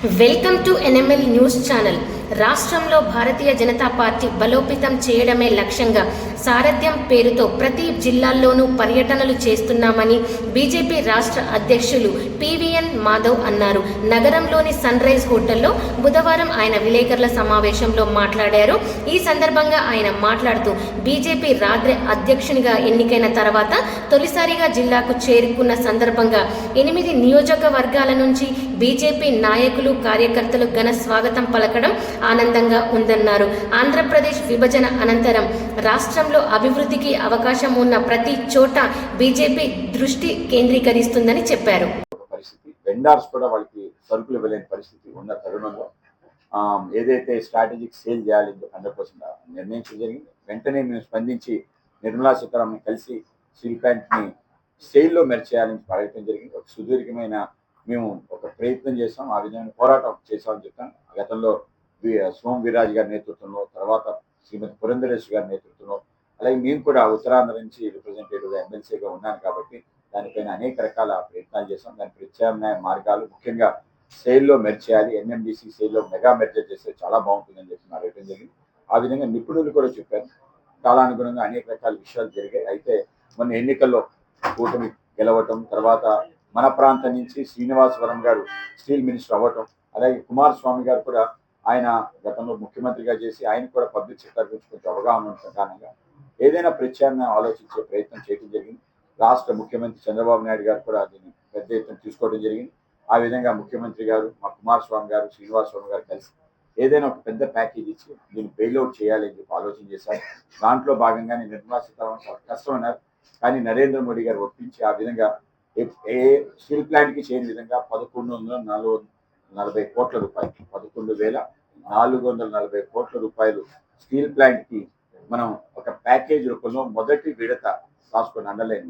Welcome to NML news channel. రాష్ట్రంలో Bharatiya Janata party బలోపేతం చేయడమే లక్ష్యంగా సారథ్యం పేరుతో ప్రతి జిల్లాల్లోనూ పర్యటనలు చేస్తున్నామని బీజేపీ రాష్ట్ర అధ్యక్షులు పివిఎన్ మాధవ్ అన్నారు. నగరంలోని సన్ రైజ్ హోటల్లో బుధవారం ఆయన విలేకరుల సమావేశంలో మాట్లాడారు. ఈ సందర్భంగా ఆయన మాట్లాడుతూ బీజేపీ రాత్రి అధ్యక్షునిగా ఎన్నికైన తర్వాత తొలిసారిగా జిల్లాకు చేరుకున్న సందర్భంగా ఎనిమిది నియోజకవర్గాల నుంచి బీజేపీ నాయకులు కార్యకర్తలు ఘన స్వాగతం పలకడం ఆనందంగా ఉందన్నారు. ఆంధ్రప్రదేశ్ విభజన అనంతరం రాష్ట్రంలో అభివృద్ధికి అవకాశం ఉన్న ప్రతి చోట బీజేపీ దృష్టి కేంద్రీకరిస్తుందని చెప్పారు. పరిస్థితి. వెండార్స్ కూడా వాళ్ళకి సరుకులు ఇవ్వలేని పరిస్థితి ఉన్న తరుణంలో ఏదైతే స్ట్రాటజిక్ సేల్ చేయాలి హండ్రెడ్ పర్సెంట్ నిర్ణయించడం జరిగింది. వెంటనే మేము స్పందించి నిర్మలా సీతారామన్ కలిసి స్టీల్ ప్లాంట్ని సేల్లో మెరిచేయాలని పాడటం జరిగింది. ఒక సుదీర్ఘమైన మేము ఒక ప్రయత్నం చేసాం ఆ విధమైన పోరాటం చేసామని చెప్తాను గతంలో సోమ వీరాజ్ గారి నేతృత్వంలో తర్వాత శ్రీమతి పురంధరేశ్వరి గారి నేతృత్వంలో అలాగే మేము కూడా ఉత్తరాంధ్ర నుంచి రిప్రజెంటేటివ్ ఎమ్మెల్సీగా ఉన్నాను కాబట్టి దానిపైన అనేక రకాల ప్రయత్నాలు చేసాం దాని ప్రత్యామ్నాయ మార్గాలు ముఖ్యంగా సేల్లో మెర్జ్ చేయాలి ఎన్ఎండిసి సేల్లో మెగా మెర్జర్ చేస్తే చాలా బాగుంటుందని చెప్పి అడగడం జరిగింది. ఆ విధంగా నిపుణులు కూడా చెప్పారు. కాలానుగుణంగా అనేక రకాల విషయాలు జరిగాయి. అయితే మొన్న ఎన్నికల్లో కూటమి గెలవటం తర్వాత మన ప్రాంతం నుంచి శ్రీనివాసవరం గారు స్టీల్ మినిస్టర్ అవ్వటం అలాగే కుమారస్వామి గారు కూడా ఆయన గతంలో ముఖ్యమంత్రిగా చేసి ఆయన కూడా పబ్లిక్ సెక్టర్ గురించి కొంచెం అవగాహన ఉండటం కారణంగా ఏదైనా ప్రత్యామ్నాయం ఆలోచించే ప్రయత్నం చేయడం జరిగింది. రాష్ట్ర ముఖ్యమంత్రి చంద్రబాబు నాయుడు గారు కూడా దీన్ని పెద్ద ఎత్తున తీసుకోవడం జరిగింది. ఆ విధంగా ముఖ్యమంత్రి గారు మా కుమారస్వామి గారు శ్రీనివాసరావు గారు కలిసి ఏదైనా ఒక పెద్ద ప్యాకేజ్ ఇచ్చి దీన్ని బెయిల్అవుట్ చేయాలి అని చెప్పి ఆలోచన చేశారు. దాంట్లో భాగంగానే నిర్మలా సీతారామన్ చాలా కష్టమన్నారు. కానీ నరేంద్ర మోడీ గారు ఒప్పించి ఆ విధంగా ఏ- స్టీల్ ప్లాంట్కి చేయని విధంగా పదకొండు వందల నాలుగు నలభై కోట్ల రూపాయలు. పదకొండు వేల నాలుగు వందల నలభై కోట్ల రూపాయలు స్టీల్ ప్లాంట్కి మనం ఒక ప్యాకేజ్ రూపంలో మొదటి విడత రాసుకొని అండర్లైన్